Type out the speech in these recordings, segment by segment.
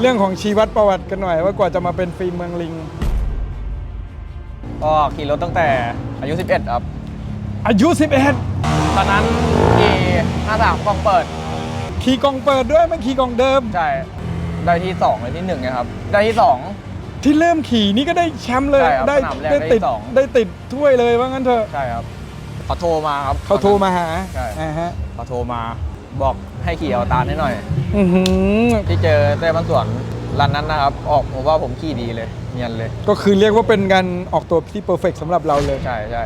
เรื่องของชีวัดประวัติกันหน่อย ว่ากว่าจะมาเป็นฟิล์มเมืองลิง ก็ขี่รถตั้งแต่อายุ 11 ครับ อายุตอนนั้นขี่53กล้องเปิด11ขี่กองเปิดด้วยไม่ขี่กองเดิม ใช่ ได้ที่2เลยที่1นะครับ ได้ที่2ที่เริ่มขี่นี่ก็ได้แชมป์เลยใช่ครับได้สนามแรกได้ได้ติดสอง ได้ติดถ้วยเลยว่างั้นเถอะใช่ครับเขาโทรมาครับ เขาโทรมาหาใช่ อ่าฮะ เขาโทรมา บอกให้ขี่เอาตาลให้หน่อย อื้อหือที่เจอเต้บันสวนรันนั้นนะครับ ออกผมว่าผมขี่ดีเลย เนียนเลย ก็คือเรียกว่าเป็นการออกตัวที่เพอร์เฟกสำหรับเราเลย ใช่ใช่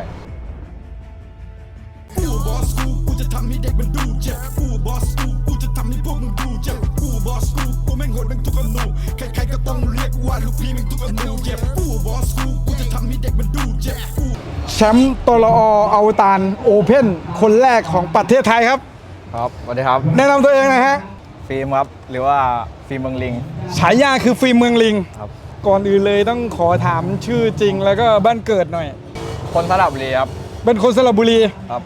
กูบอสกูกูจะทำให้เด็กมันดูเจ็บกูบอสกูกูจะทำให้พวกมึงดูเจ็บกูบอสกูกูแม่งโหดแม่งทุกอนูใครๆก็ต้องเรียกว่าลูกพี่แม่งทุกอนูเจ็บกูบอสกูกูจะทำให้เด็กมันดูเจ็บกู แชมป์ตลออวตารโอเพ่นคนแรกของประเทศไทยครับ ครับสวัสดีครับ แนะนำตัวเองหนะฮะ ฟิล์มครับ หรือว่าฟิล์มเมืองลิง ฉายาคือฟิล์มเมืองลิง ครับ ก่อนอื่นเลยต้องขอถามชื่อจริงแล้วก็บ้านเกิดหน่อย คนสระบุรีครับ เป็นคนสระบุรี ครับ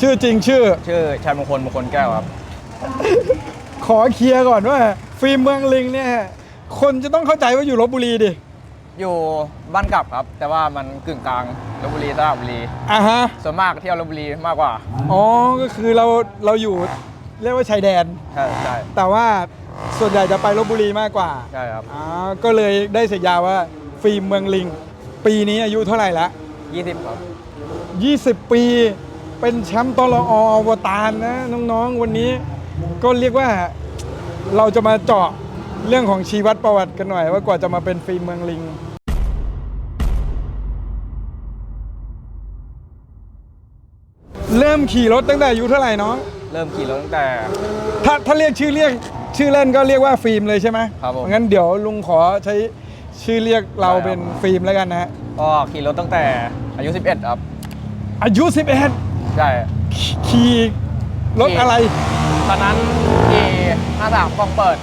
ชื่อจริงชื่อ ชื่อชัยมงคลมงคลแก้วครับ ขอเคลียร์ก่อนว่า ฟิล์มเมืองลิงเนี่ย คนจะต้องเข้าใจว่าอยู่ลบบุรีดิ อยู่บ้านกลับครับ แต่ว่ามันกึ่งกลางลบบุรีสระบุรี อะฮะ ส่วนมากเที่ยวลบบุรีมากกว่าอ๋อ ก็คือเราเราอยู่เรียกว่าชายแดน ใช่ใช่แต่ว่าส่วนใหญ่จะไปลบบุรีมากกว่าใช่ครับ อ่าก็เลยได้ฉายาว่าฟิล์มเมืองลิง ปีนี้อายุเท่าไหร่ละ 20 ครับ 20 ปีเป็นแชมป์ตลออวตารนะน้องๆ วันนี้ก็เรียกว่าเราจะมาเจาะเรื่องของชีวัดประวัติกันหน่อย ว่ากว่าจะมาเป็นฟิล์มเมืองลิง เริ่มขี่รถตั้งแต่อายุเท่าไหร่น้องเริ่มขี่รถตั้งแต่ ถ้าถ้าเรียกชื่อเรียกชื่อเล่นก็เรียกว่าฟิล์มเลยใช่ไหมครับผม งั้นเดี๋ยวลุงขอใช้ชื่อเรียกเราเป็นฟิล์มแล้วกันนะฮะก็ขี่รถตั้งแต่อายุ 11 ครับ อายุใช่11ขี่รถอะไร ตอนนั้นขี่53กล้องเปิด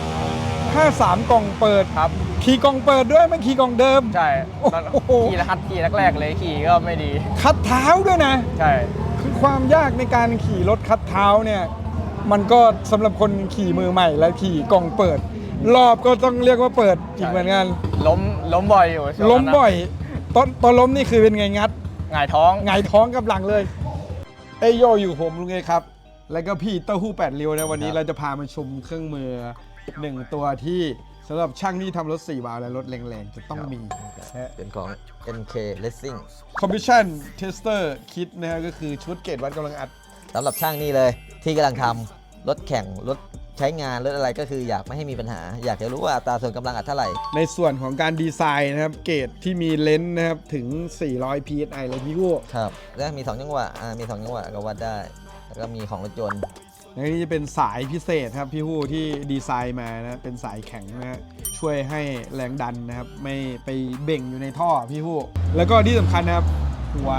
53กล่องเปิด ครับ ขี่กล่องเปิดด้วยไม่ขี่กล่องเดิม ใช่ตอนโอ้โห ขี่รหัดขี่แรกๆเลยขี่ก็ไม่ดี คัดเท้าด้วยนะ ใช่ คือความยากในการขี่รถคัดเท้าเนี่ยมันก็สำหรับคนขี่มือใหม่และขี่กล่องเปิด รอบก็ต้องเรียกว่าเปิดอีกเหมือนกันล้มล้มบ่อยอยู่ช่วงล้มนั้นนะบ่อยตอนตอนล้มนี่คือเป็นไงงัด หงายท้อง หงายท้องกับหลังเลย เอยโยอยู่ผมลุงเอครับ แล้วก็พี่เต้าหู้แปดเรียวนะวันนี้ครับ เราจะพามาชมเครื่องมือหนึ่งตัวที่ สำหรับช่างที่ทำรถ4วาล์วและรถแรงๆ จะต้องมีเป็นของ NK Racing Commission Tester Kit นะฮะก็คือชุดเกรดวัดกำลังอัด สำหรับช่างนี่เลย ที่กำลังทำรถแข่งรถใช้งานรถอะไรก็คืออยากไม่ให้มีปัญหา อยากจะรู้ว่าอัตราส่วนกำลังอัดเท่าไหร่ ในส่วนของการดีไซน์นะครับ เกรดที่มีเลนส์นะครับ ถึง 400 psi เลยพี่กู้ครับ แล้วมี 2 จังหวะอ่ามี 2 จังหวะก็วัดได้ แล้วก็มีของรถยนต์ และนี่จะเป็นสายพิเศษครับพี่ฮู้ที่ดีไซน์มานะเป็นสายแข็งนะฮะช่วยให้แรงดันนะครับไม่ไปเบ่งอยู่ในท่อพี่ฮู้แล้วก็ที่สำคัญนะครับ หัว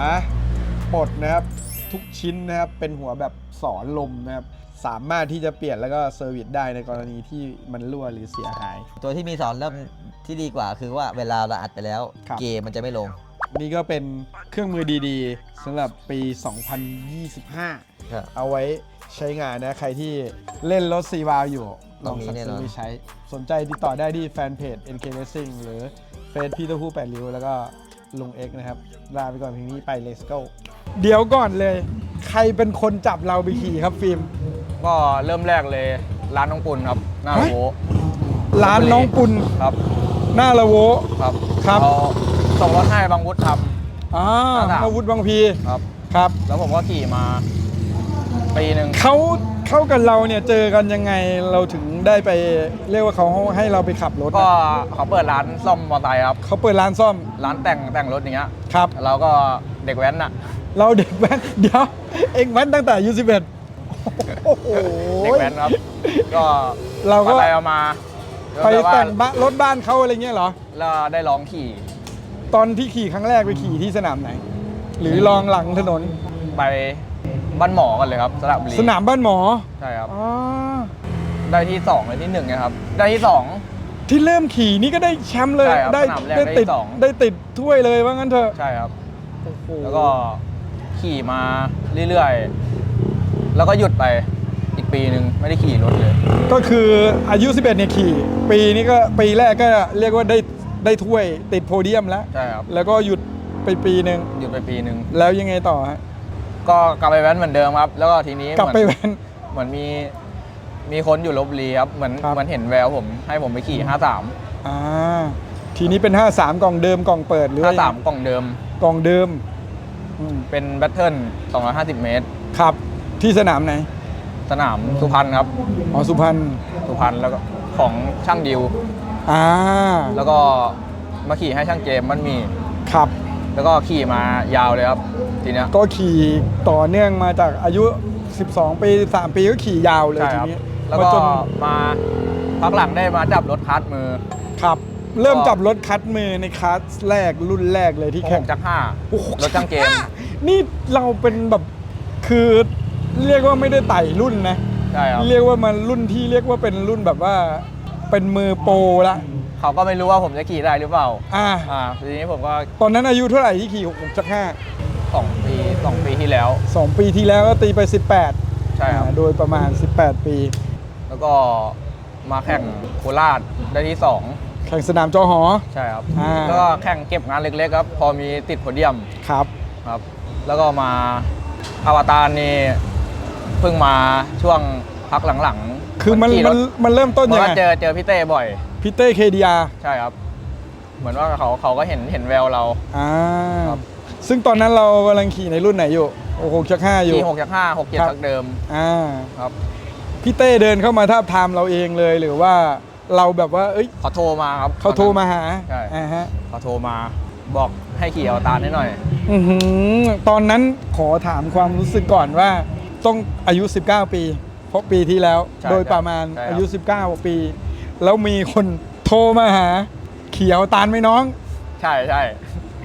ปลดนะครับทุกชิ้นนะครับเป็นหัวแบบสอนลมนะครับสามารถที่จะเปลี่ยนแล้วก็เซอร์วิสได้ในกรณีที่มันรั่วหรือเสียหาย ตัวที่มีสอนเริ่มที่ดีกว่าคือว่าเวลาเราอัดไปแล้วครับเกมมันจะไม่ลง นี่ก็เป็นเครื่องมือดีๆสำหรับปี 2025ครับเอาไว้ ใช้งานนะ ใครที่เล่นรถซีวาอยู่ ลองสั่งต้องมีแน่นซื้อนอไปใช้ สนใจติดต่อได้ที่แฟนเพจ NK Racing หรือเฟซพี่เต้าหู้แปดริ้ว แล้วก็ลุงเอ็กซ์นะครับ ลาไปก่อนเพียงนี้ไป Let's go เดี๋ยวก่อนเลย ใครเป็นคนจับเราไปขี่ครับฟิล์ม ก็เริ่มแรกเลยร้านน้องปุ่นครับ หน้าเฮ้ยโวร้านน้องปุณครับ หน้าละโวครับครับเขาส่งรถให้บางวุฒิครับอ่าหน้ามาวุฒิบางพีครับครับ แล้วผมก็ขี่มา ปีหนึ่งเขาเข้ากับเราเนี่ยเจอกันยังไงเราถึงได้ไปเรียกว่าเขาให้เราไปขับรถก็อะเขาเปิดร้านซ่อมมอเตอร์ไซค์ครับ เขาเปิดร้านซ่อมร้านแต่งแต่งรถอย่างเงี้ยครับ เราก็เด็กแว้นน่ะ เราเด็กแว้นเดี๋ยวเองแว้นตั้งแต่อายุสิบเอ็ดโอ้โห เด็กแว้นครับ ก็เราก็ ไปเอามาไปล้วว่าแต่งบ้านรถบ้านเขาอะไรเงี้ยเหรอแล้วได้ลองขี่ตอนที่ขี่ครั้งแรกไปขี่ที่สนามไหน หรือลองหลังถนนไป บ้านหมอกันเลยครับสระบุรีสนามบ้านหมอใช่ครับ อ๋อได้ที่สองเลยที่หนึ่งนะครับ ได้ที่สอง ที่เริ่มขี่นี่ก็ได้แชมป์เลยใช่ครับได้สนามแรกได้ได้ติดสอง ได้ติดถ้วยเลยว่างั้นเถอะใช่ครับ โอ้โหแล้วก็ขี่มาเรื่อยๆ แล้วก็หยุดไปอีกปีหนึ่งไม่ได้ขี่รถเลย ก็คืออายุ 11เนี่ยขี่ ปีนี้ก็ปีแรกก็เรียกว่าได้ได้ถ้วยติดโพเดียมแล้ว ใช่ครับ แล้วก็หยุดไปปีหนึ่งหยุดไปปีหนึ่งแล้วยังไงต่อฮะ ก็กลับไปแว้นเหมือนเดิมครับ แล้วก็ทีนี้กลับไปเหมือนแว้น เหมือนมีมีคนอยู่ลบบุรีครับเหมือนครับ เหมันเห็นแววผมให้ผมไปขี่ 53 อ่าทีนี้เป็น 53 กล่องเดิมกล่องเปิดหรือว่า53 กล่องเดิม กล่องเดิมอืมเป็นแบทเทิล250 เมตร ครับที่สนามไหนสนามสุพรรณครับ อ๋อสุพรรณสุพรรณแล้วก็ของช่างดิว อ่าแล้วก็มาขี่ให้ช่างเจมส์มันมี ครับ แล้วก็ขี่มายาวเลยครับ ทีนี้ก็ขี่ต่อเนื่องมาจากอายุ 12 ปี 13 ปีก็ขี่ยาวเลยทีนี้แล้วก็มาจนมาพักหลังได้มาจับรถคัสมือขับ เริ่มจับรถคัสมือในคัสแรกรุ่นแรกเลยที่แข่งจักห้ารถจัางเกม นี่เราเป็นแบบคือเรียกว่าไม่ได้ไต่รุ่นนะ ใช่เรียกว่ามันรุ่นที่เรียกว่าเป็นรุ่นแบบว่าเป็นมือโปรละเขาก็ไม่รู้ว่าผมจะขี่ได้หรือเปล่า อ่า อ่า ทีนี้ผมก็ตอนนั้นอายุเท่าไหร่ที่ขี่หกจักห้า 2 ปีสองปีที่แล้ว 2 ปีที่แล้วก็ตีไป 18ใช่ครับ อ่โดยประมาณ 18 ปีแล้วก็มาแข่งโคราชได้ที่ แข่งสนามจอหอใช่ครับก็แข่งเก็บงานเล็กๆครับ พอมีติดโพเดียมครับ ครับ แล้วก็มาอาวตารนี่เพิ่งมาช่วงพักหลังๆคือมันมันมันเริ่มต้นเพยัราะงว่าไงเจอเจอพี่เต้บ่อย พี่เต้เคดีอาใช่ครับ เหมือนว่าเขาเขาก็เห็นเห็นแววเรา อ่าครับ ซึ่งตอนนั้นเรากำลังขี่ในรุ่นไหนอยู่โอ้โหชักห้าอยู่ขี่หกจากห้าหกเจ็ดครับ จากเดิมอ่าครับพี่เต้เดินเข้ามาทาบทามเราเองเลยหรือว่าเราแบบว่า เอ้ยเขาโทรมาครับเขาโทรมาหาใช่อ่าฮะเขาโทรมาบอกให้ขี่อวตารให้หน่อย อื้อหือตอนนั้นขอถามความรู้สึกก่อนว่า ต้องอายุ 19 ปี เพราะปีที่แล้วใช่โดยประมาณใช่ครับ อายุ 19 ปี แล้วมีคนโทรมาหา เขียวตานไหมน้อง ใช่ใช่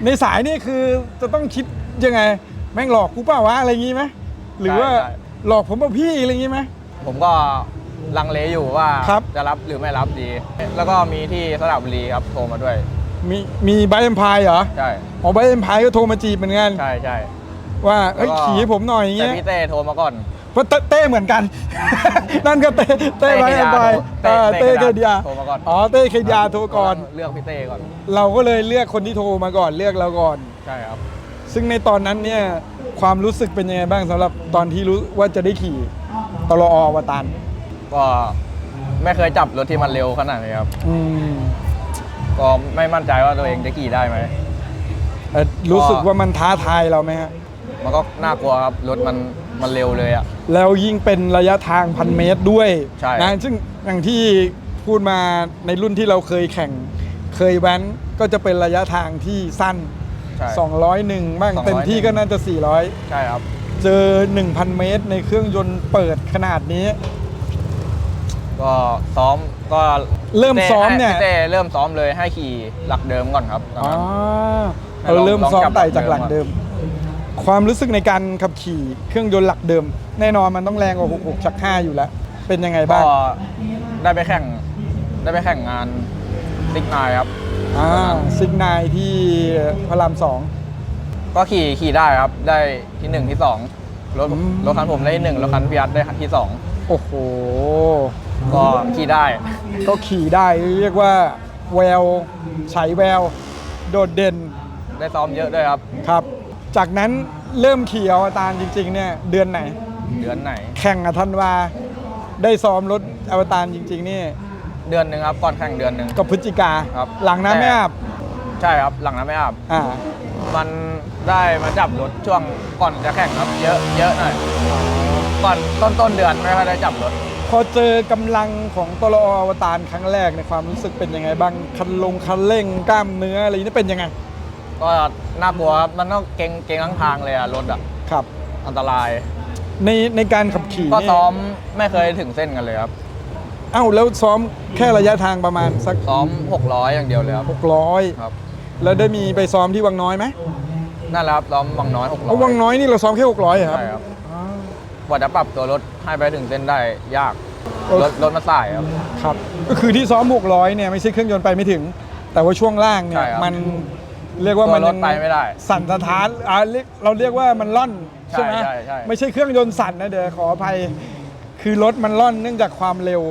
ในสายนี่คือจะต้องคิดยังไง แม่งหลอกกูเปล่าวะอะไรอย่างงี้ไหมหรือว่าใช่ หลอกผมเปล่าพี่อะไรอย่างงี้ไหม ผมก็ลังเลอยู่ว่าครับ จะรับหรือไม่รับดี แล้วก็มีที่สระบุรีครับโทรมาด้วย มีมีไบเอ็มพายเหรอใช่ อ๋อไบเอ็มพายก็โทรมาจีบเหมือนกัน ใช่ใช่ว่าเอ้ยแล้วก็ขี่ให้ผมหน่อยอย่างแต่เงี้ยพี่เต้โทรมาก่อน เพราะเต้เต้เหมือนกัน นั่นก็เต้เต้ไบเอ็มพายเต้เต้เต้เคดียาโทรมาก่อนอ๋อเต้เคดียาโทรก่อน เลือกพี่เต้ก่อน เราก็เลยเลือกคนที่โทรมาก่อนเลือกเราก่อน ใช่ครับ ซึ่งในตอนนั้นเนี่ยความรู้สึกเป็นยังไงบ้างสำหรับตอนที่รู้ว่าจะได้ขี่ตลออวตารก็ไม่เคยจับรถที่มันเร็วขนาดนี้ครับอืมก็ไม่มั่นใจว่าตัวเองจะขี่ได้ไหมเอ่อรู้สึกว่ามันท้าทายเราไหมฮะมันก็น่ากลัวครับรถมัน มันเร็วเลยอะแล้วยิ่งเป็นระยะทางพันเมตรด้วยใช่ นะซึ่งอย่างที่พูดมาในรุ่นที่เราเคยแข่ง เคยแว้นก็จะเป็นระยะทางที่สั้น ใช่ 201 บ้าง201 เต็มที่ก็น่าจะใช่ครับ400เจอ 1,000 เมตรในเครื่องยนต์เปิดขนาดนี้ ก็ซ้อมก็เริ่มซ้อมเนี่ย พี่เต้เริ่มซ้อมเลยให้ขี่หลักเดิมก่อนครับตอนอ๋อนั้น เราเริ่มลองซ้อมจับไต่จากหหลัลักกเดิเดิมม ความรู้สึกในการขับขี่เครื่องยนต์หลักเดิม แน่นอนมันต้องแรงกว่า66ชัก5อยู่แล้ว เป็นยังไงบ้าง ก็ได้ไปแข่งได้ไปแข่งงานซิกนายครับ อ่าซิกนายที่พระรามสอง ก็ขี่ขี่ได้ครับ ได้ที่หนึ่งที่สองรถอืม รถคันผมได้ที่หนึ่งรถคันพิยัตได้ที่สองโอ้โห ก็ขี่ได้ ก็ขี่ได้เรียกว่าแววฉายแวว โดดเด่นได้ซ้อมเยอะด้วยครับ ครับ จากนั้นเริ่มขี่อวตารจริงๆเนี่ยเดือนไหน เดือนไหน แข่งกับธันวาได้ซ้อมรถอวตารจริง ๆ นี่เดือนหนึ่งครับก่อนแข่งเดือนหนึ่งกับพฤศจิกาครับหลังน้ำไม่อาบใช่ครับหลังน้ำไม่อาบอ่ามันได้มาจับรถช่วงก่อนจะแข่งครับเยอะเยอะหน่อยก่อนต้นต้นเดือนไม่ค่อยได้จับรถพอเจอกำลังของตลออวตารครั้งแรกในความรู้สึกเป็นยังไงบ้างคันลงคันเร่งกล้ามเนื้ออะไรนี่เป็นยังไง ก็น่ากลัวครับมันต้องเก่งเก่งทั้งทางเลยอะรถอะครับ อันตราย ในในการขับขี่ก็นี่ซ้อมไม่เคยถึงเส้นกันเลยครับ เอ้าแล้วซ้อมแค่ระยะทางประมาณสักซ้อม 600 อย่างเดียวเลยครับ 600 ครับ แล้วได้มีไปซ้อมที่วังน้อยไหมนั่นแหละครับซ้อมวังน้อยเพราะวัง600น้อยนี่เราซ้อมแค่600เหรอครับ ใช่ครับกว่าจะปรับตัวรถให้ไปถึงเส้นได้ยาก โอ้ รถรถมาสายครับ ครับ ก็คือที่ซ้อม600เนี่ยไม่ใช่เครื่องยนต์ไปไม่ถึง แต่ว่าช่วงล่างเนี่ใช่ยครับ มัน เรียกว่ามันตัวรถไปไม่ได้ สั่นสะท้านอ่าเรียกเราเรียกว่ามันล่อนใช่ไหมใช่ใช่ใช่ไม่ใช่เครื่องยนต์สั่นนะเดี๋ยวขออภัย คือคือรถมันล่อนเนื่องจากความเร็ว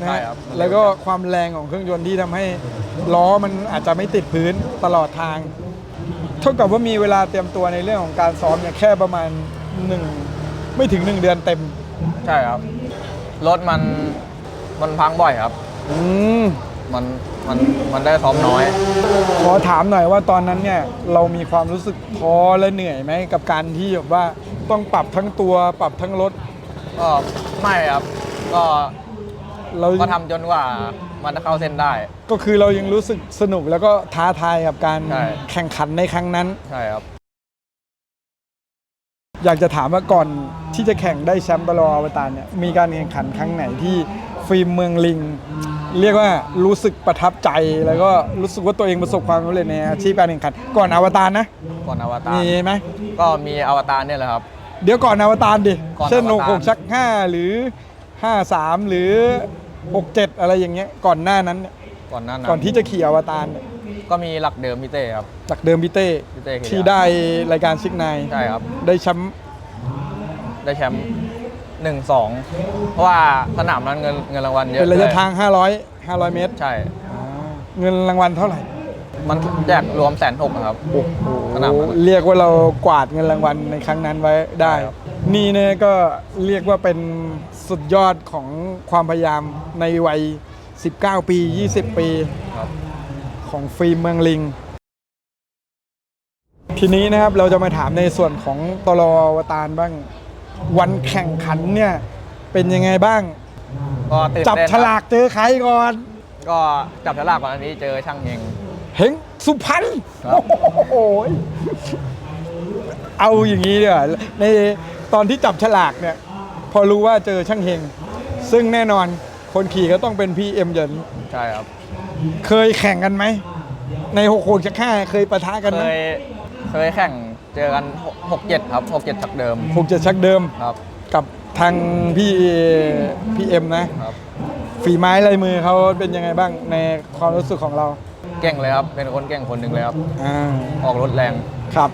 นะใช่ฮะครับแล้วก็ความแรงของเครื่องยนต์ที่ทำให้ล้อมันอาจจะไม่ติดพื้นตลอดทาง เท่ากับว่ามีเวลาเตรียมตัวในเรื่องของการซ้อมเนี่ยแค่ประมาณหนึ่งไม่ถึงหนึ่งเดือนเต็ม ใช่ครับ รถมันมันพังบ่อยครับ อืมมัน มันมันได้ซ้อมน้อย ขอถามหน่อยว่าตอนนั้นเนี่ยเรามีความรู้สึกท้อและเหนื่อยไหมกับการที่แบบว่าต้องปรับทั้งตัวปรับทั้งรถ ก็ไม่ครับก็เราก็ทำจนกว่ามันจะเข้าเส้นได้ ก็คือเรายังรู้สึกสนุกแล้วก็ท้าทายกับการใช่ แข่งขันในครั้งนั้น ใช่ครับ อยากจะถามว่าก่อนที่จะแข่งได้แชมป์ตลออวตารเนี่ยมีการแข่งขันครั้งไหนที่ ฟิล์มเมืองลิง เรียกว่ารู้สึกประทับใจแล้วก็รู้สึกว่าตัวเองประสบความสำเร็จในอาชีพการแข่งขันก่อนอวตารนะ ก่อนอวตารมีไหมก็มีอวตารเนี่ยแหละครับ เดี๋ยวก่อนอวตารดิก่อนเช่นอวหกตารหกชักห้าหรือห้าสามหรือหกเจ็ดอะไรอย่างเงี้ยก่อนหน้านั้นเนี่ยก่อนหน้านั้นก่อนที่จะขี่อวตารเนี่ยก็มีหลักเดิมพี่เต้ครับ จากเดิมพี่เต้พี่เต้ขี่ที่ได้รายการซิกไนใช่ครับ ได้แชมป์ได้แชมป์ หนึ่งสองเพราะว่าสนามนั้นเงินเงินรางวัลเยอะเป็นระยะด้วยทาง 500 500 เมตร ใช่ เงินรางวัลเท่าไหร่มันแจกรวมแสนหกครับสนามนั้น เรียกว่าเรากวาดเงินรางวัลในครั้งนั้นไว้ได้ใช่ครับ นี่เนี่ยก็เรียกว่าเป็นสุดยอดของความพยายามในวัย 19 ปี 20 ปี ครับ ของฟิล์มเมืองลิง ทีนี้นะครับเราจะมาถามในส่วนของตลอวตารบ้าง วันแข่งขันเนี่ยเป็นยังไงบ้าง ก็ตื่นจับเต้นฉลากเจอใครก่อนก็จับฉลากก่อนอันนี้เจอช่างเฮงเฮงสุพรรณครับโอ้โหเอาอย่างนี้เดี๋ยวาในตอนที่จับฉลากเนี่ย พอรู้ว่าเจอช่างเฮงซึ่งแน่นอนคนขี่ก็ต้องเป็นพี่เอ็มเหยินใช่ครับเคยแข่งกันไหม ในหกหกชักห้าเคยปะทะกันเคไหมยเคยแข่ง เจอกันหกเจ็ดครับหกเจ็ดจากเดิมหกเจ็ดชักเดิมครับ กับทางพี่พี่เอ็มนะ ครับ ฝีไม้ลายมือเขาเป็นยังไงบ้างในความรู้สึกของเราเก่งเลยครับ เป็นคนเก่งคนหนึ่งเลยครับ อ่าออกรถแรงครับ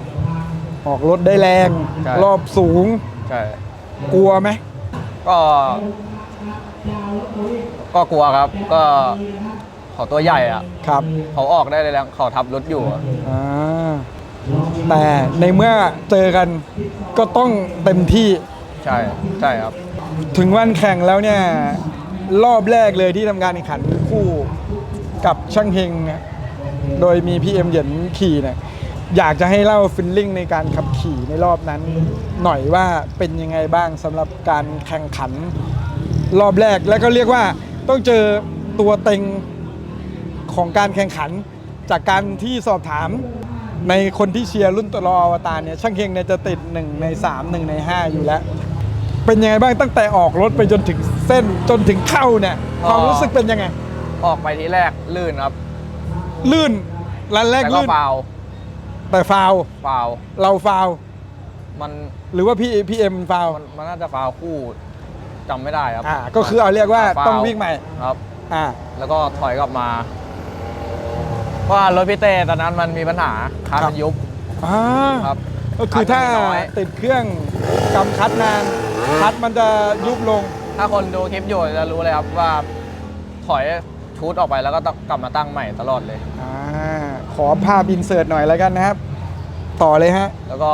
ออกรถได้แรง ใช่ รอบสูง ใช่ กลัวไหมก็ ก็กลัวครับ ก็เขาตัวใหญ่อะครับเขาออกได้แรงเขาทับรถอยู่อะอ่า แต่ในเมื่อเจอกันก็ต้องเต็มที่ ใช่ใช่ครับ ถึงวันแข่งแล้วเนี่ย รอบแรกเลยที่ทำการแข่งขันคู่กับช่างเฮงเนี่ยโดยมีพี่เอ็มเหยินขี่เนี่ยอยากจะให้เล่าฟิลลิ่งในการขับขี่ในรอบนั้น หน่อยว่าเป็นยังไงบ้างสำหรับการแข่งขัน รอบแรกแล้วก็เรียกว่าต้องเจอตัวเต็งของการแข่งขัน จากการที่สอบถาม ในคนที่เชียร์รุ่นตลออวตารเนี่ยช่างเฮงเนี่ยจะติด 1 ใน 3 1 ใน 5 อยู่แล้ว เป็นยังไงบ้างตั้งแต่ออกรถไปจนถึงเส้นจนถึงเข้าเนี่ยอ๋อความรู้สึกเป็นยังไง ออกไปทีแรกลื่นครับ ลื่นรันแรกแต่ก็ลื่นฟาวแต่ฟาวล์ฟาวเราฟาวล์มันหรือว่าพี่พี่เอ็มฟาวล์มันมันน่าจะฟาวคู่จำไม่ได้ครับอ่าก็คือเอาเรียกว่าฟต้องวิ่งใหม่ครับอ่าแล้วก็ถอยกลับมา เพราะว่ารถพี่เต้ตอนนั้นมันมีปัญหาคันครับมันยุบอ่าครับ ก็คือถ้าคันมันมีน้อยติดเครื่องกำคัดนานคัดมันจะยุบลง ถ้าคนดูคลิปอยู่จะรู้เลยครับว่าถอยชูดออกไปแล้วก็ต้องกลับมาตั้งใหม่ตลอดเลยอ่าขอภาพอินเสิร์ตหน่อยแล้วกันนะครับ ต่อเลยฮะ แล้วก็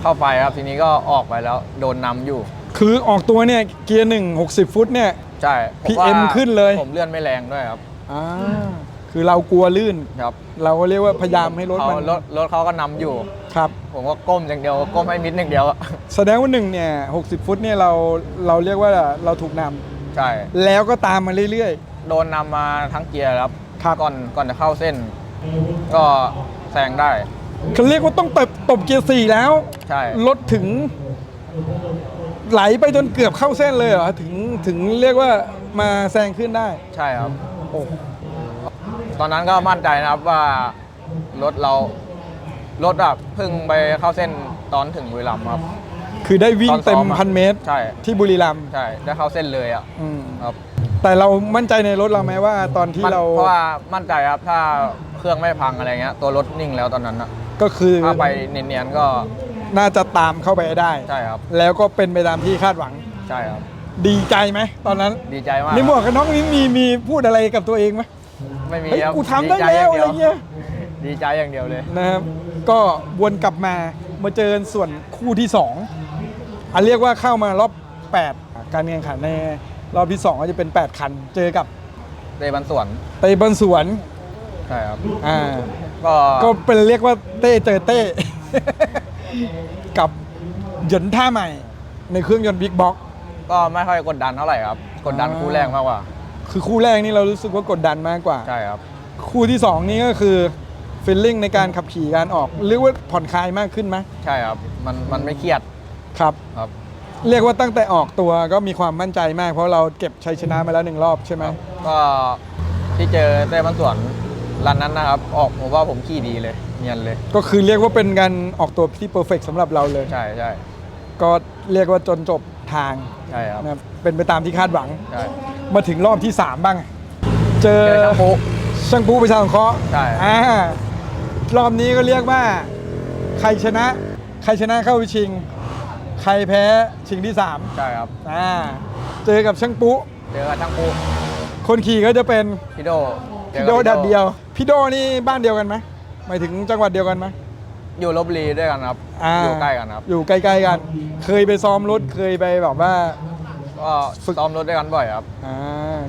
เข้าไปครับทีนี้ก็ออกไปแล้วโดนนำอยู่ คือออกตัวเนี่ยเกียร์หนึ่งหกสิบฟุตเนี่ย ใช่ผพี่ว่าเอ็มขึ้นเลย ผมเลื่อนไม่แรงด้วยครับอ่า คือเรากลัวลื่น ครับเราก็เรียกว่าพยายามให้รถเขามันรถรถเขาก็นำอยู่ ครับ ผมก็ก้มอย่างเดียวก้มให้มิดอย่างเดียวอะแสดงว่าหนึ่งเนี่ยหกสิบฟุตเนี่ยเราเราเรียกว่าเราถูกนำใช่ แล้วก็ตามมาเรื่อย โดนนำมาทั้งเกียร์ครับครับ ก่อนก่อนจะเข้าเส้น ก็แซงได้ ๆเขาเรียกว่าต้องตบตบเกียร์สี่แล้วใช่ รถถึง ไหลไปจนเกือบเข้าเส้นเลยเหรอถึงถึงเรียกว่ามาแซงขึ้นได้ ใช่ครับ โอ้ ตอนนั้นก็มั่นใจนะครับว่ารถเรารถแบบเพิ่งไปเข้าเส้นตอนถึงบุรีรัมย์ครับ คือได้วิ่งตอนซ้เต็อมมอะ พันเมตรใช่ที่บุรีรัมย์ใช่ได้เข้าเส้นเลยอะอืมครับแต่เรามั่นใจในรถเราไหมว่าตอนที่มันเราเพราะว่ามั่นใจครับถ้าเครื่องไม่พังอะไรเงี้ยตัวรถนิ่งแล้วตอนนั้นอะก็คือถ้าไปเนียนๆก็น่าจะตามเข้าไปได้ ใช่ครับแล้วก็เป็นไปตามที่คาดหวัง ใช่ครับ ดีใจไหมตอนนั้น ดีใจมากในหมวกกันน็อกนี้มีมีพูดอะไรกับตัวเองไหม ไม่มีเฮ้ยครับกูทำได้ใจแล้วย่างอะไรดีวเงี้ย ดีใจอย่างเดียวเลย นะครับ ก็วนกลับมามาเจอกันส่วนคู่ที่ 2 อันเรียกว่าเข้ามารอบ 8 การแข่งขันในรอบที่ 2 ก็จะเป็น 8 คัน เจอกับเตะบันสวนเตยบันสวนใช่ครับ อ่าก็ก็เป็นเรียกว่าเต้เจอเต้ กับเหยินท่าใหม่ ในเครื่องยนต์บิ๊กบ็อก ก็ไม่ค่อยกดดันเท่าไหร่ครับ กดดันอ่าคู่แรกมากกว่า คือคู่แรกนี่เรารู้สึกว่ากดดันมากกว่า ใช่ครับ คู่ที่ 2 นี่ก็คือฟีลลิ่งในการขับขี่การออกเรียกว่าผ่อนคลายมากขึ้นไหมใช่ครับ มันมันไม่เครียดครับครับ เรียกว่าตั้งแต่ออกตัวก็มีความมั่นใจมาก เพราะเราเก็บชัยชนะมาแล้วหนึ่งรอบใช่ไหมก็ที่เจอเต้บันสวนรันนั้นนะครับ ออกผมว่าผมขี่ดีเลยเนียนเลย ก็คือเรียกว่าเป็นการออกตัวที่เพอร์เฟกสำหรับเราเลย ใช่ใช่ก็เรียกว่าจนจบ ทางใช่ครับนะครับเป็นไปตามที่คาดหวัง ใช่ มาถึงรอบที่ 3 บ้าง เจอเจอช่างปุ๊ช่างปูประชาสงเคราะห์ใช่ อ่ารอบนี้ก็เรียกว่า ใครชนะ ใครชนะเข้าไปชิง ใครแพ้ชิงที่3ใช่ครับอ่าเจอกับช่างปุ๊เจอกับช่างปุ๊คนขี่ก็จะเป็นพี่โดเจอพี่กับโดดัดเดียว พี่โดนี่บ้านเดียวกันไหมหมายถึงจังหวัดเดียวกันไหม อยู่ลบบุรีด้วยกันครับาอยู่ใกล้กันครับอยู่ใกล้ๆกัน เคยไปซ้อมรถเคยไปแบบว่าก็ฝึกซ้อมรถด้วยกันบ่อยครับ อ่า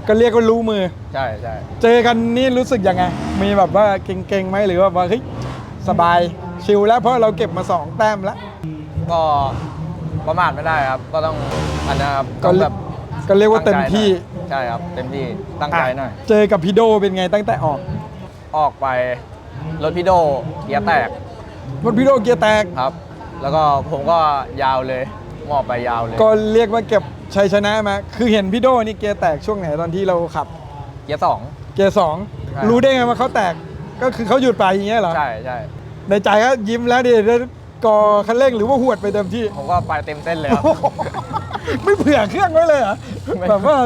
ก็เรียกว่ารู้มือ ใช่ใช่เจอกันนี่รู้สึกยังไง มีแบบว่าเก่งๆไหมหรือว่าว่าเฮ้ยสบายชิลแล้วเพราะเราเก็บมา2แต้มแล้วก็ประมาทไม่ได้ครับ ก็ต้องอันนะครับก็ต้องเรีแบยกบก็เรียกว่าเต็มที่ใช่ครับ เต็มที่ตั้งใจหน่อยะเจอกับพี่โดเป็นไงตั้งแต่ออก ออกไปรถพี่โดเกียร์แตก รถพี่โดเกียร์แตก ครับ แล้วก็ผมก็ยาวเลยมอบไปยาวเลยก็เรียกว่าเก็บชัยชนะมา คือเห็นพี่โดนี่เกียร์แตกช่วงไหนตอนที่เราขับ เกียร์สอง เกียร์สองใช่รู้ได้ไงว่าเขาแตก ก็คือเขาหยุดไปอย่างเงี้ยเหรอ ใช่ใช่ในใจก็ยิ้มแล้วดิแล้วกอคันเร่งหรือว่าหวดไปเต็มที่ ผมก็ไปเต็มเส้นเลยครับ ไม่เผื่อเครื่องไว้เลยเหรอไม่ แบบว่า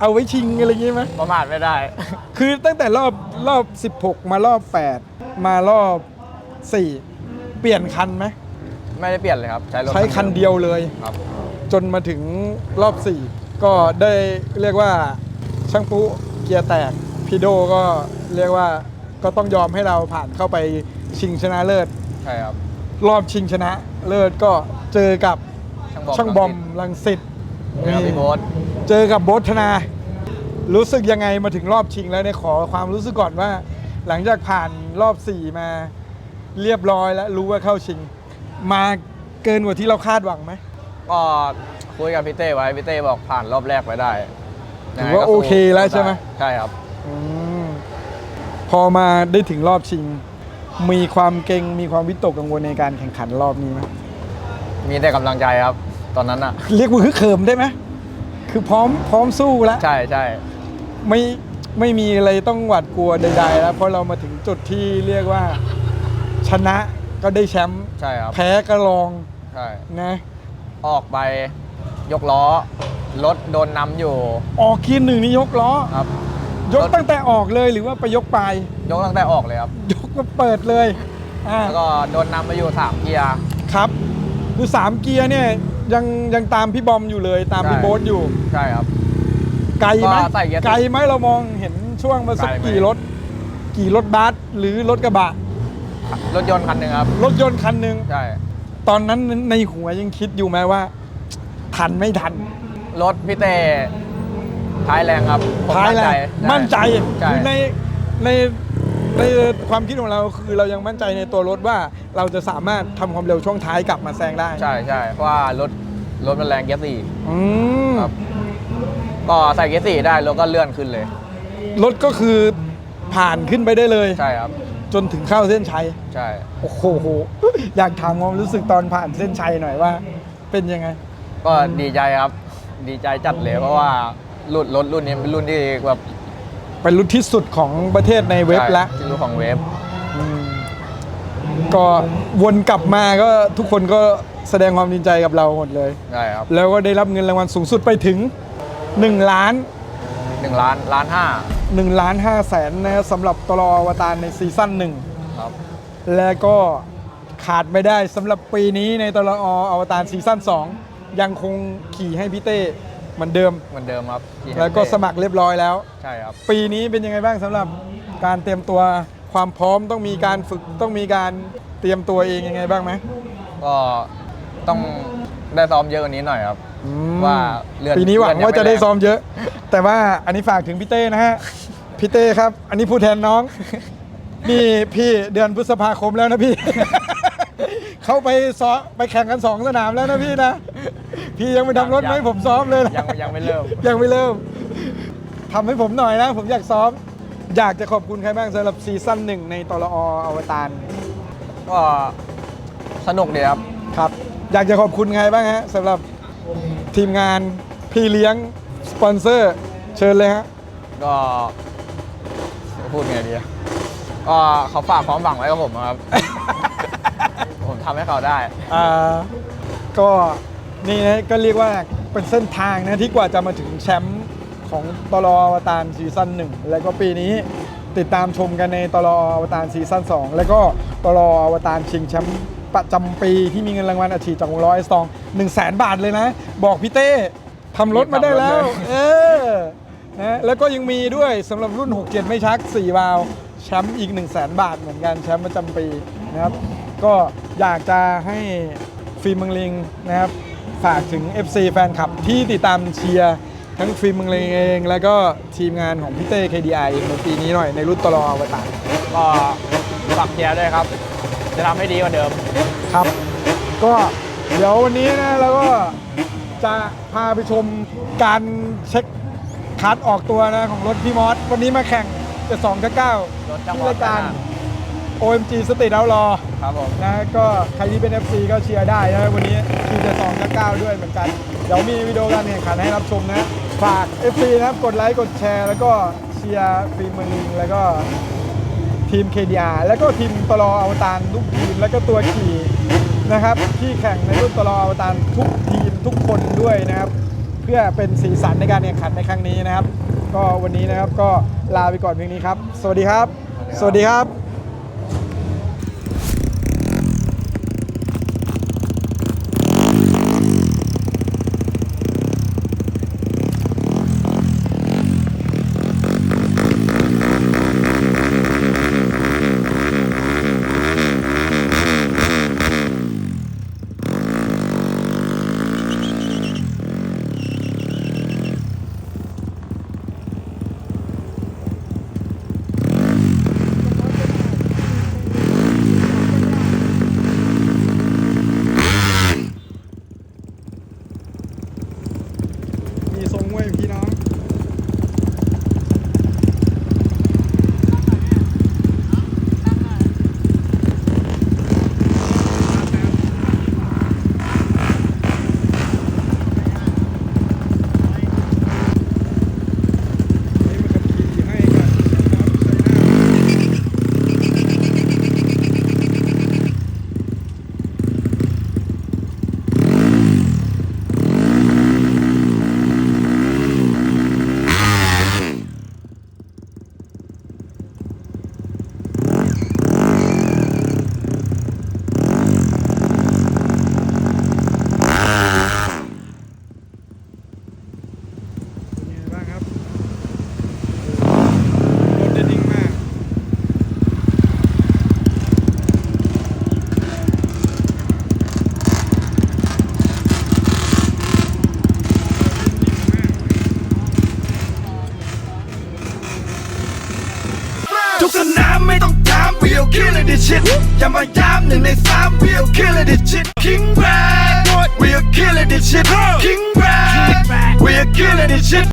เอาไว้ชิงอะไรอย่างงี้ไหม ประมาทไม่ได้ คือตั้งแต่รอบรอบ 16 มารอบ 8 มารอบ 4 เปลี่ยนคันไหมไม่ได้เปลี่ยนเลยครับ ใช้รถใช้คันเดียวเลย ครับจนมาถึงรอบ 4 ก็ได้เรียกว่าช่างปุ๊เกียร์แตกพี่โดก็เรียกว่าก็ต้องยอมให้เราผ่านเข้าไปชิงชนะเลิศ ใช่ครับรอบชิงชนะเลิศก็เจอกับช่างบอมช่างบอมลังสิตเจอกับพี่โบ๊ทเจอกับโบทธนา รู้สึกยังไงมาถึงรอบชิงแล้วเนี่ยขอความรู้สึกก่อนว่า หลังจากผ่านรอบ 4 มา เรียบร้อยแล้วรู้ว่าเข้าชิง มาเกินกว่าที่เราคาดหวังไหมก็คุยกับพี่เต้ไว้พี่เต้บอกผ่านรอบแรกไปได้ถือว่าโอเคแล้วใช่ไหมใช่ครับอืมพอมาได้ถึงรอบชิง มีความเก่งมีความวิตกกังวลในการแข่งขันรอบนี้ไหมมีแต่กำลังใจครับ ตอนนั้นอะเรียกว่าคือเขิมได้ไหมคือพร้อมพร้อมสู้แล้วใช่ใช่ไม่ไม่มีอะไรต้องหวาดกลัวใดๆแล้วเพราะเรามาถึงจุดที่เรียกว่าช นะก็ได้แชมป์ใช่ครับ แพ้ก็รองใช่ นะ ออกไปยกล้อ รถโดนนำอยู่ออกคีนหนึ่งนี่ยกล้อ ครับ ยกรถตั้งแต่ออกเลยหรือว่าไปยกปลายยกตั้งแต่ออกเลยครับ ยกมาเปิดเลยอ่าแล้วก็โดนนำมาอยู่สามเกียร์ ครับคือสามเกียร์เนี่ยยังยังตามพี่บอมอยู่เลยตามพี่ใช่ โบ๊ทอยู่ ใช่ครับ ไกลไหมก็ใส่เกียร์ไกลไหมเรามองเห็นช่วงมาสักไกลไหม กี่รถ กี่รถบัสหรือรถกระบะ รถยนต์คันหนึ่งครับ รถยนต์คันหนึ่งใช่ ตอนนั้นในหัวยังคิดอยู่ไหมว่า ทันไม่ทันรถพี่เต้ท้ายแรงครับผมท้ายแหละมั่มั่นนใจใจคือในในในความคิดของเราคือเรายังมั่นใจในตัวรถว่าเราจะสามารถทำความเร็วช่วงท้ายกลับมาแซงได้ใช่ใช่เพราะว่ารถรถมันแรงเกียร์สี่อืมครับ ก็ใส่เกียร์สี่ได้รถก็เลื่อนขึ้นเลย รถก็คือผ่านขึ้นไปได้เลย ใช่ครับ จนถึงเข้าเส้นชัย ใช่ โอ้โห อยากถามความรู้สึกตอนผ่านเส้นชัยหน่อยว่า เป็นยังไง ก็ดีใจครับ ดีใจจัดเลยเพราะว่ารุ่นรถรุ่นนี้เป็นรุ่นที่แบบเป็นรุ่นที่สุดของประเทศในเว็บแล้วที่รุ่นของเว็บอืมก็วนกลับมาก็ทุกคนก็แสดงความดีใจกับเราหมดเลย ใช่ครับ แล้วก็ได้รับเงินรางวัลสูงสุดไปถึง1ล้าน หนึ่งล้านล้านห้า1ล้าน5แสนนะครับสำหรับตลออวตารในซีซั่นหนึ่ง ครับ และก็ขาดไม่ได้สำหรับปีนี้ในตลออวตารซีซั่น2 ยังคงขี่ให้พี่เต้เหมือนเดิม เหมือนเดิมครับ G แล้วก็สมัครเรียบร้อยแล้ว ใช่ครับ ปีนี้เป็นยังไงบ้างสำหรับการเตรียมตัวความพร้อมต้องมีการฝึกต้องมีการเตรียมตัวเองยังไงบ้างไหมก็ต้องได้ซ้อมเยอะกว่านี้หน่อยครับ อืมว่าเลื่อนปีนี้หวังเลื่อนยังว่าจะได้ไม่แรง ซ้อมเยอะ แต่ว่าอันนี้ฝากถึงพี่เต้นะฮะ พี่เต้ครับ อันนี้ผู้แทนน้อง นี่พี่เดือนพฤษภาคมแล้วนะพี่ เขาไปซ้อมไปแข่งกันสองสนามแล้วนะพี่นะ พี่ยังไม่ทำรถไหมผมซ้อมเลยนะ ยังยังไม่เริ่ม ยังไม่เริ่มทำให้ผมหน่อยนะ ผมอยากซ้อม อยากจะขอบคุณใครบ้างสำหรับซีซั่นหนึ่งในตลออวตารก็สนุกดีครับ ครับ อยากจะขอบคุณใครบ้างฮะสำหรับ ทีมงานพี่เลี้ยง สปอนเซอร์ เชิญเลยฮะ ก็พูดไงดีอะก็เขาฝากความหวังไว้กับผมครับ ผมทำให้เขาได้ อ่าก็นี่นะก็เรียกว่าเป็นเส้นทางนะที่กว่าจะมาถึงแชมป์ของตลออวตารซีซั่นหนึ่งแล้วก็ปีนี้ติดตามชมกันในตลออวตารซีซั่น2แล้วก็ตลออวตารชิงแชมป์ ประจำปีที่มีเงินรางวัลอัดฉีดจากวงล้อไอสตอง1 0 0 0 0แบาทเลยนะ บอกพี่เต้ทำรถมาได้แล้ว เออนะแล้วก็ยังมีด้วยสำหรับรุ่น 67 ไม่ชัก 4 วาล์วแชมป์อีก 1 0 0 0 0 0บาทเหมือนกันแชมป์ประจำปีนะครับ ก็อยากจะให้ฟิล์มเมืองลิงนะครับ ฝากถึง FC แฟนคลับที่ติดตามเชียร์ทั้งฟิล์มเมืองลิงเอง แล้วก็ทีมงานของพี่เต้ KDI ในปีนี้หน่อยในรุ่นตลออวตารก็ฝากเชียร์ด้วยครับ จะทำให้ดีกว่าเดิม ครับ ก็เดี๋ยววันนี้นะเราก็จะพาไปชมการเช็คคัดออกตัวนะของรถพี่มอส วันนี้มาแข่งจะสองจะเก้ารถจังหที่วะรายการหน้ OMG State Outlaw ครับผมนะก็ใครที่เป็น FC ก็เชียร์ได้นะวันนี้ทีมจะสองจะเก้าด้วยเหมือนกัน เดี๋ยวมีวิดีโอการแข่งขันให้รับชมนะ ฝาก FC นะครับกดไลค์กดแชร์ แล้วก็เชียร์ฟิล์มเมืองลิงแล้วก็ ทีม KDR แล้วก็ทีมตลออวตารทุกทีม แล้วก็ตัวขี่นะครับ ที่แข่งในรุ่นตลออวตารทุกทีมทุกคนด้วยนะครับ เพื่อเป็นสีสันในการแข่งขันในครั้งนี้นะครับ ก็วันนี้นะครับก็ลาไปก่อนเพียงนี้ครับ สวัสดีครับ สวัสดีครับ อย่ามาย้ำหนึ่งในสาม we'll kill it this shit King Brad we'll kill it this shit King Brad we'll kill it this shit